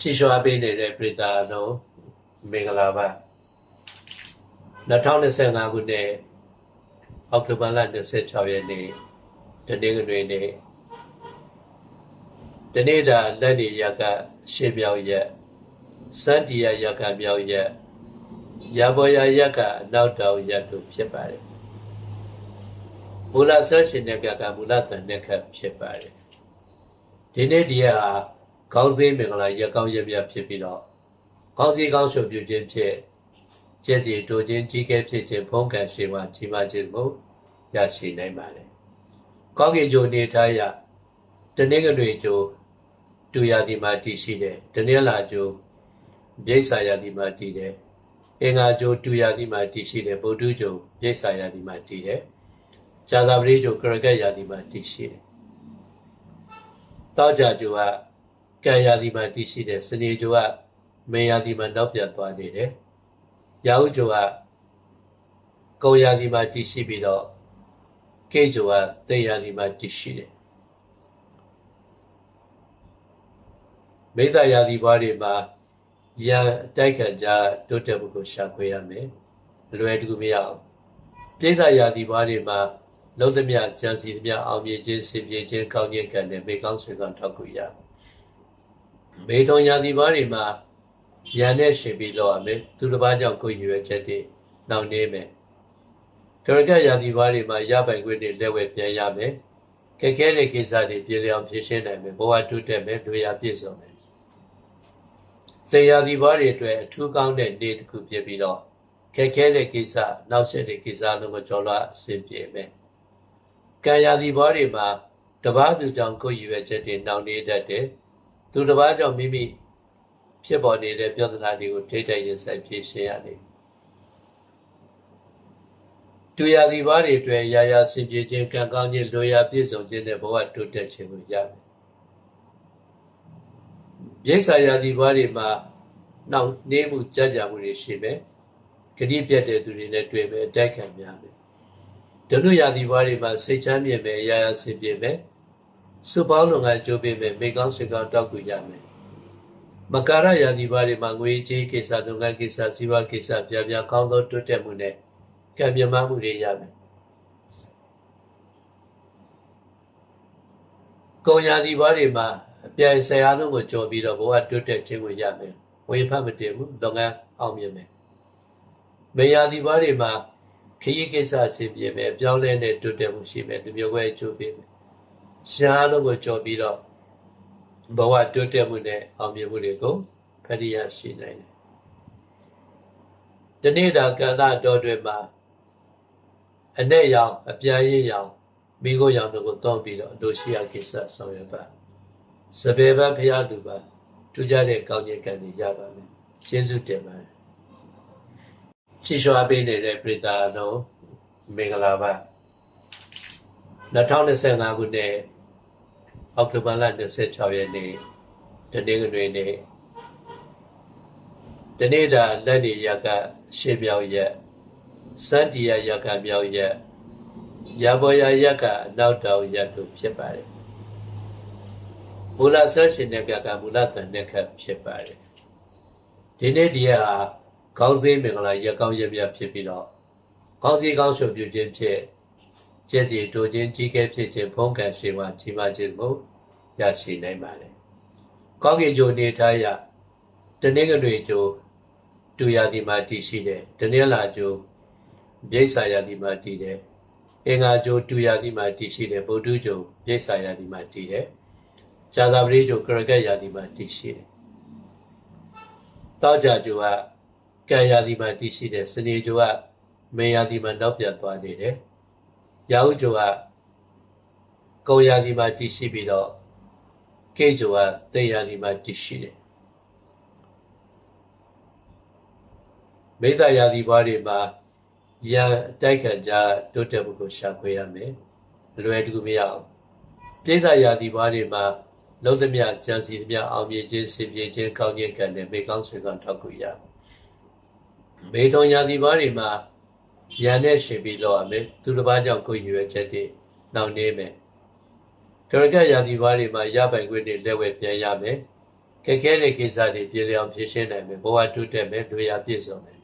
ချီးရွှာပေးနေတဲ့ပြည်သားတို့မင်္ဂလာပါ2025ခုနှစ်အောက်တိုဘာလ26ရက်နေ့တနင်္ဂနွေနေ့တနေ့တာလက်နေရကရှေ့ပြောင်းရက်စန္တီယရကမြောက်ရက်ရဘောရရက်ကအနောက်တောင်ရက်တို့ဖြစ်ပါတယ်မူလဆက်ရှင်တဲ့ကကမူလတန်တဲ့ခတ်ဖြစ်ပါတယ်ဒီနေ့ဒီရက်ဟာ ခေါင်းစည်းမင်္ဂလာရက်ကောင်းရက်မြတ်ဖြစ်ပြီးတော့ခေါင်းစည်းကောင်းရှုပ်ပြုခြင်းဖြစ်ကျက်တည်တို့ခြင်းကြီးကဲဖြစ်ခြင်းဖုံးကန်ရှိမှကြီးမားခြင်းကိုရရှိနိုင်ပါတယ်ကောင်းကင်ဂျိုနေထားရတနင်္ဂနွေဂျိုတူရဒီမှာတည်ရှိတယ်တနင်္လာဂျိုမြိတ်ဆာရဒီမှာတည်တယ်အင်္ဂါဂျိုတူရဒီမှာတည်ရှိတယ်ဗုဒ္ဓဂျိုမြိတ်ဆာရဒီမှာတည်တယ်ဇာတာပရိဂျိုကရကက်ရဒီမှာတည်ရှိတယ်တောကြဂျိုက ကံရာဒီမှာတည်ရှိတယ်စနေဂျိုကမေရာဒီမှာနောက်ပြန်သွားနေတယ်ရာဟုဂျိုကကုံရာဒီမှာတည်ရှိပြီးတော့ကေဂျိုကတေရာဒီမှာတည်ရှိတယ်မိစ္ဆာယာဒီဘွားတွေမှာရန်တိုက်ခံကြတိုးတက်မှုကိုရှာဖွေရမယ်အလွယ်တကူမရအောင်ပြိဿယာဒီဘွားတွေမှာလုံးသမျှကြံစီသမျှအောင်မြင်ခြင်းစင်ပြေခြင်းကောင်းခြင်းကံနဲ့မေကောင်းဆွေကောင်းထောက်ကူရမေ ထုံယာဒီဘွားတွေမှာရန်နဲ့ရှင်ပြီးလောက်ရမယ်သူတစ်ပါးကြောင့်ကိုယ်ရွယ်ချက်တွေနှောင့်နှေးမယ်ကရကယာဒီဘွားတွေမှာရပိုင်ခွင့်တွေလက်ဝဲပြန်ရမယ်ကဲကဲတဲ့ကိစ္စတွေပြည်လျောင်ဖြေရှင်းနိုင်မယ်ဘဝတုတက်မယ်တွေ့ရပြည့်စုံမယ်သေယာဒီဘွားတွေအတွက်အထူးကောင်းတဲ့နေ့တစ်ခုဖြစ်ပြီးတော့ခက်ခဲတဲ့ကိစ္စနောက်ဆက်တဲ့ကိစ္စလုံးကိုကြော်လွှားအဆင်ပြေမယ်။ကံယာဒီဘွားတွေမှာတပားသူကြောင့်ကိုယ်ရည်ရွယ်ချက်တွေနှောင့်နှေးတတ်တယ်။ သူတပားကြောင့်မိမိဖြစ်ပေါ်နေတဲ့ပြဿနာတွေကိုထိတိုက်ရင်ဆိုင်ဖြေရှင်းရတယ်။တူယာဒီဘွားတွေအတွက်ရာရာစင်ပြေခြင်းကံကောင်းခြင်းလိုရာပြည့်စုံခြင်းနဲ့ဘဝတိုးတက်ခြင်းကိုရမယ်။ရိစ္ဆာယာဒီဘွားတွေမှာနောက်နှေးမှုကြကြမှုတွေရှိမယ်။ဂတိပြတ်တဲ့သူတွေနဲ့တွေ့မယ်အတိုက်ခံများမယ်။ဒုနုယာဒီဘွားတွေမှာစိတ်ချမ်းမြေမယ်ရာရာစင်ပြေမယ်။ စုပေါင်းလုံငန်းကြိုးပေးမယ်မိကောင်းဆွေကောင်းတောက်ကူရမယ်။မကာရယာဒီဘွားတွေမှာငွေကြေးကိစ္စလုံငန်းကိစ္စစီးပွားကိစ္စပြပြကောင်းသောတိုးတက်မှုနဲ့ကံမြမမှုတွေရမယ်။ကုံယာဒီဘွားတွေမှာအပြိုင်ဆရာတို့ကိုကြော်ပြီးတော့ဘဝတိုးတက်ခြင်းကိုရမယ်။ဝေဖတ်မတင်ဘူးလုပ်ငန်းအောင်မြင်မယ်။မေယာဒီဘွားတွေမှာခရီးကိစ္စအဆင်ပြေမယ်ပြောင်းလဲတဲ့တိုးတက်မှုရှိမယ်လူမျိုးကွဲအကျိုးပေးမယ်။ ရှားတို့ကိုကြော်ပြီးတော့ဘဝတိုးတက်မှုနဲ့အောင်မြင်မှုတွေကိုဖရိယာရှိနိုင်တယ်။ဒီနေ့တာကာလတော်တွေမှာအ내ရောင်အပြာရည်ရောင်မိခိုးရောင်တို့ကိုတောင်းပြီးတော့အလိုရှိရာကိစ္စဆောင်ရွက်ပါစပယ်ပန်းဖရာလူပါထူးခြားတဲ့ကောင်းခြင်းကံတွေရပါမယ်ရှင်းစုတင်ပါတယ်ချီးရွှာပေးနေတဲ့ပြည်သားတို့မင်္ဂလာပါ 2025ခုနှစ်အောက်တိုဘာလ26ရက်နေ့တနင်္ဂနွေနေ့တနေ့တာလက်နေရကရှေ့ပြောင်းရက်စန္တီယရကမြောက်ရက်ရဘောရရက်ကအနောက်တောင်ရက်တို့ဖြစ်ပါတယ်မူလဆက်ရှင်တဲ့ကကမူလတန်တဲ့ခတ်ဖြစ်ပါတယ်ဒီနေ့ဒီရက်ဟာခေါင်းစည်းမင်္ဂလာရက်ကောင်းရက်မြတ်ဖြစ်ပြီးတော့ခေါင်းစည်းကောင်းရှုပ်ပြုခြင်းဖြစ် ကျက်တည်တို့ခြင်းကြီးကဲဖြစ်ခြင်းဖုံးကန်ရှိမှကြီးမားခြင်းကိုရရှိနိုင်ပါတယ်ကောင်းကင်ဂျိုနေထားရတနင်္ဂနွေဂျိုတူရဒီမှာတည်ရှိတယ်တနင်္လာဂျိုမြိတ်ဆာယာဒီမှာတည်တယ်အင်္ဂါဂျိုတူယာဒီမှာတည်ရှိတယ်ဗုဒ္ဓဂျိုမြိတ်ဆာယာဒီမှာတည်တယ်ဇာတာပရိဂျိုကရကက်ယာဒီမှာတည်ရှိတယ်တောကြဂျိုကကံယာဒီမှာတည်ရှိတယ်စနေဂျိုကမေယာဒီမှာနောက်ပြန်သွားနေတယ် ရာဟုဂျိုကကုံယာဒီမှာတည်ရှိပြီးတော့ကေဂျိုကတေယာဒီမှာတည်ရှိတယ်မိစ္ဆာယာဒီဘွားတွေမှာရန်တိုက်ခံကြတိုးတက်မှုကိုရှာဖွေရမယ်အလွယ်တကူမရအောင်ပြိဿယာဒီဘွားတွေမှာလုံးသမျှကြံစီသမျှအောင်မြင်ခြင်းစင်ပြေခြင်းကောင်းခြင်းကံနဲ့မေကောင်းဆွေကောင်းထောက်ကူရမေထုံယာဒီဘွားတွေမှာ ရန်နဲ့ရှင်ပြီးလောက်ရမယ်သူတစ်ပါးကြောင့်ကိုယ်ရွယ်ချက်တွေနှောင့်နှေးမယ်ကရကယာဒီဘွားတွေမှာရပိုင်ခွင့်တွေလက်ဝဲပြန်ရမယ်ကကဲကဲတဲ့ကိစ္စတွေပြည်လျောင်ဖြည့်ရှင်းနိုင်မယ်ဘဝတိုးတက်မယ်တွေ့ရပြည့်စုံမယ်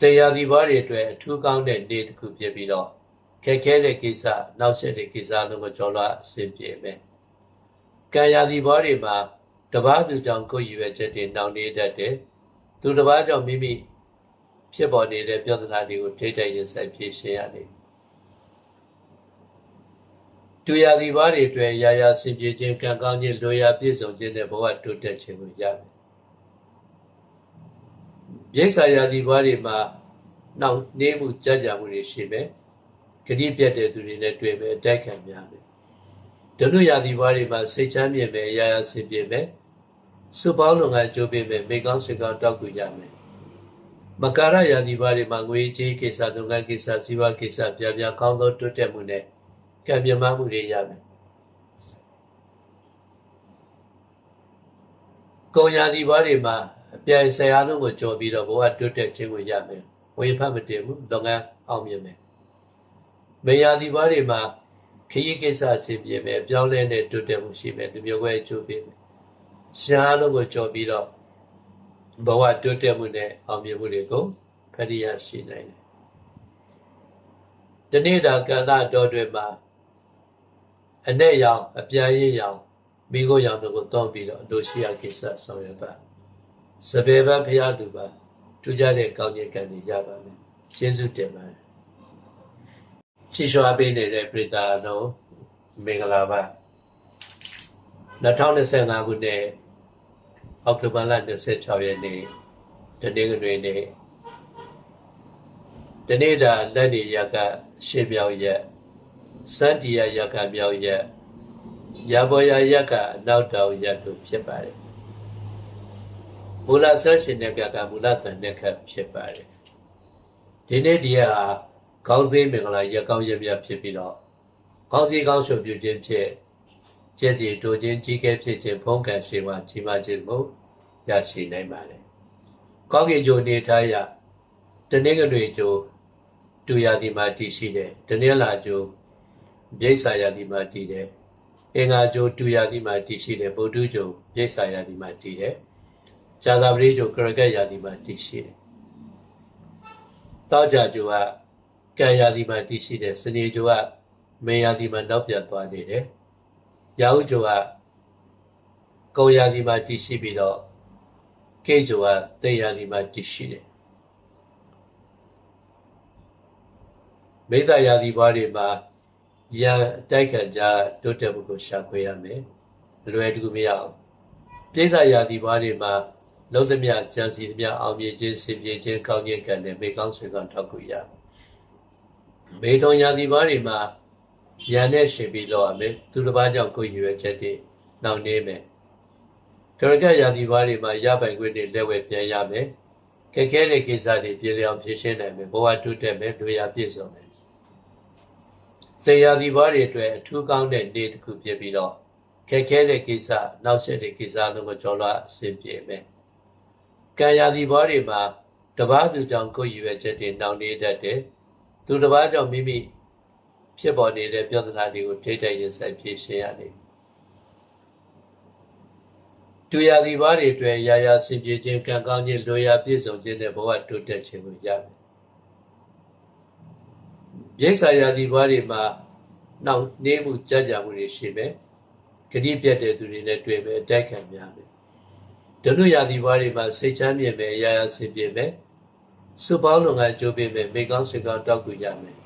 သေယာဒီဘာတွေအတွက်အထူးကောင်းတဲ့နေ့တစ်ခုဖြစ်ပြီးတော့ခက်ခဲတဲ့ကိစ္စနောက်ဆက်တဲ့ကိစ္စလုံးကိုကြော်လွှားအဆင်ပြေမယ်ကံယာဒီဘာတွေမှာတပားသူကြောင့်ကိုယ်ရည်ရွယ်ချက်တွေနှောင့်နှေးတတ်တယ်သူတပားကြောင့်မိမိ ဖြစ်ပေါ်နေတဲ့ပြဿနာတွေကိုထိတိုက်ရင်ဆိုင်ဖြေရှင်းရတယ်တူရသည်ဘာတွေအတွက်ရာရာစင်ပြေခြင်းကံကောင်းခြင်းလိုရာပြည့်စုံခြင်းနဲ့ဘဝတိုးတက်ခြင်းကိုရမယ်။ရိစ္ဆာရာသည်ဘာတွေမှာနှောင့်နှေးမှုကြကြမှုတွေရှိမယ်။ဂတိပြတ်တဲ့သူတွေနဲ့တွေ့မယ်အတိုက်ခံများမယ်။ဒုနုရာသည်ဘာတွေမှာစိတ်ချမ်းမြေမယ်ရာရာစင်ပြေမယ်။စုပေါင်းလုံငန်းကြိုးပေးမယ်မိကောင်းဆွေကောင်းတောက်ကူရမယ်။ မကာရယာဒီဘာတွေမှာငွေကြေးကိစ္စလုပ်ငန်းကိစ္စစီးပွားကိစ္စပြပြကောင်းသောတိုးတက်မှုနဲ့ကံမြမမှုတွေရမယ်။ကုံယာဒီဘာတွေမှာအပြိုင်ဆရာလုံးကိုကြော်ပြီးတော့ဘဝတိုးတက်ခြင်းကိုရမယ်။ဝေဖတ်မတင်ဘူးလုပ်ငန်းအောင်မြင်မယ်။မေယာဒီဘာတွေမှာခရီးကိစ္စအဆင်ပြေမယ်အပြောင်းလဲနဲ့တိုးတက်မှုရှိမယ်လူမျိုးကွဲအကျိုးပေးမယ်။ရှားလုံးကိုကြော်ပြီးတော့ ဘဝတိုးတက်မှုနဲ့အောင်မြင်မှုတွေကိုဖရိယာရှိနိုင်တယ်။တနေ့တာကာလတော်တွေမှာအ내ရောင်အပြန်ရင်းရောင်မိခိုးရောင်တို့ကိုတောင်းပြီးတော့အလိုရှိရကိစ္စဆောင်ရွက်ပါ။စပယ်ပန်းဖရာလူပါထူးခြားတဲ့ကောင်းကျိုးကံတွေရပါမယ်။ကျေးဇူးတင်ပါတယ်။ချီးရွှာပေးနေတဲ့ပြည်သားတို့မင်္ဂလာပါ။2025ခုနှစ် အောက်တိုဘာလ26ရက်နေ့တနင်္ဂနွေနေ့တနေ့တာလက်နေရကရှေ့ပြောင်းရက်စန္တီယရကမြောက်ရက်ရဘောရရက်ကအနောက်တောင်ရက်တို့ဖြစ်ပါတယ်မူလဆက်ရှင်တဲ့ကကမူလတန်တဲ့ခတ်ဖြစ်ပါတယ်ဒီနေ့ဒီရက်ဟာကောင်းစည်းမင်္ဂလာရက်ကောင်းရက်မြတ်ဖြစ်ပြီးတော့ကောင်းစည်းကောင်းရှုပ်ပြုခြင်းဖြစ် ကျက်တီတို့ချင်းကြီးကဲဖြစ်ခြင်းဖုံးကန်ရှိမှကြီးမားခြင်းကိုရရှိနိုင်ပါတယ်ကောင်းကင်ဂျိုနေထားရတနင်္ဂနွေဂျိုတူရဒီမှာတည်ရှိတယ်တနင်္လာဂျိုမြိတ်ဆာယာဒီမှာတည်တယ်အင်္ဂါဂျိုတူယာဒီမှာတည်ရှိတယ်ဗုဒ္ဓဂျိုမြိတ်ဆာယာဒီမှာတည်တယ်ဇာသာပရိဂျိုကရကက်ယာဒီမှာတည်ရှိတယ်တောကြဂျိုကကံယာဒီမှာတည်ရှိတယ်စနေဂျိုကမေယာဒီမှာနောက်ပြန်သွားနေတယ် ရာဟုဂျိုကကုံယာဒီမှာတည်ရှိပြီးတော့ကေဂျိုကတေယာဒီမှာတည်ရှိတယ်မိစ္ဆာယာဒီဘွားတွေမှာရန်တိုက်ခံကြတိုးတက်မှုကိုရှာဖွေရမယ်အလွယ်တကူမရအောင်ပြိဿရာသီဘွားတွေမှာလုံးသမျှကြံစီသမျှအောင်မြင်ခြင်းစင်ပြေခြင်းကောင်းခြင်းကံနဲ့မေကောင်းဆွေကောင်းထောက်ကူရမေထုံရာသီဘွားတွေမှာ ရန်နဲ့ရှင်ပြီးလောက်ရမယ်သူတစ်ပါးကြောင့်ကိုယ်ရွယ်ချက်တွေနှောင့်နှေးမယ်ကရကရာသီဘွားတွေမှာရပိုင်ခွင့်တွေလက်ဝဲပြန်ရမယ်ကဲကဲတဲ့ကိစ္စတွေပြည်လျောင်ဖြည့်ရှင်းနိုင်မယ်ဘဝတိုးတက်မယ်တွေ့ရပြည့်စုံမယ်သေယာဒီဘာတွေအတွက်အထူးကောင်းတဲ့နေ့တစ်ခုဖြစ်ပြီးတော့ခက်ခဲတဲ့ကိစ္စနောက်ဆက်တဲ့ကိစ္စလုံးကိုကြော်လွှားအဆင်ပြေမယ်။ကံယာဒီဘာတွေမှာတပားသူကြောင့်ကိုယ်ရည်ရွယ်ချက်တွေနှောင့်နှေးတတ်တယ်။သူတပားကြောင့်မိမိ ဖြစ်ပေါ်နေတဲ့ပြဿနာတွေကိုထိတိုက်ရင်ဆိုင်ဖြေရှင်းရတယ်။တူယာဒီဘာတွေအတွက်ရာရာစင်ပြေခြင်းကံကောင်းခြင်းလိုရာပြည့်စုံခြင်းနဲ့ဘဝတိုးတက်ခြင်းကိုရမယ်ရိစ္ဆာယာဒီဘွားတွေမှာနှောင့်နှေးမှုကြကြမှုတွေရှိမယ်ဂတိပြတ်တဲ့သူတွေနဲ့တွေ့မယ်အတိုက်ခံများမယ်ဒုနုယာဒီဘွားတွေမှာစိတ်ချမ်းမြေမယ်ရာရာစင်ပြေမယ်စုပေါင်းလုံငန်းကြိုးပေးမယ်မိကောင်းဆွေကောင်းတောက်ကူရမယ်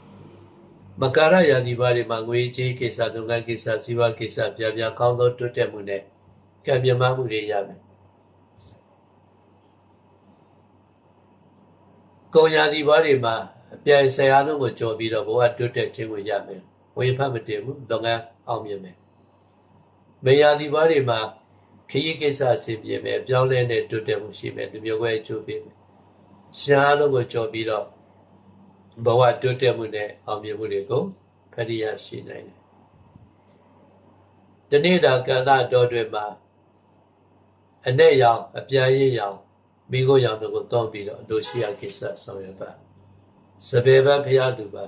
မကာရယာဒီဘွားတွေမှာငွေကြေးကိစ္စလုပ်ငန်းကိစ္စစီးပွားကိစ္စပြပြကောင်းသောတိုးတက်မှုနဲ့ကံမြမမှုတွေရမယ်ကုံယာဒီဘွားတွေမှာအပြိုင်ဆရာတို့ကိုကြော်ပြီးတော့ဘဝတိုးတက်ခြင်းကိုရမယ်ဝေဖတ်မတင်ဘူးလုပ်ငန်းအောင်မြင်မယ်မေယာဒီဘာတွေမှာခရီးကိစ္စအဆင်ပြေမယ်ပြောင်းလဲတဲ့တိုးတက်မှုရှိမယ်လူမျိုးကွဲအကျိုးပေးမယ်ရှားလို့ကိုကြော်ပြီးတော့ ဘဝတိုးတက်မှုနဲ့အောင်မြင်မှုတွေကိုဖရိယာရှိနိုင်တယ်တနေ့တာကာလတော်တွေမှာအ내ရောင်အပြန်ရင်းရောင်မိခိုးရောင်တို့ကိုတောင်းပြီးတော့အလိုရှိရကိစ္စဆောင်ရွက်ပါစပယ်ပန်းဖရာလူပါ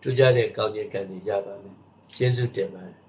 ထူးခြားတဲ့ကောင်းကျိုးကံတွေရပါမယ်ကျေးဇူးတင်ပါတယ်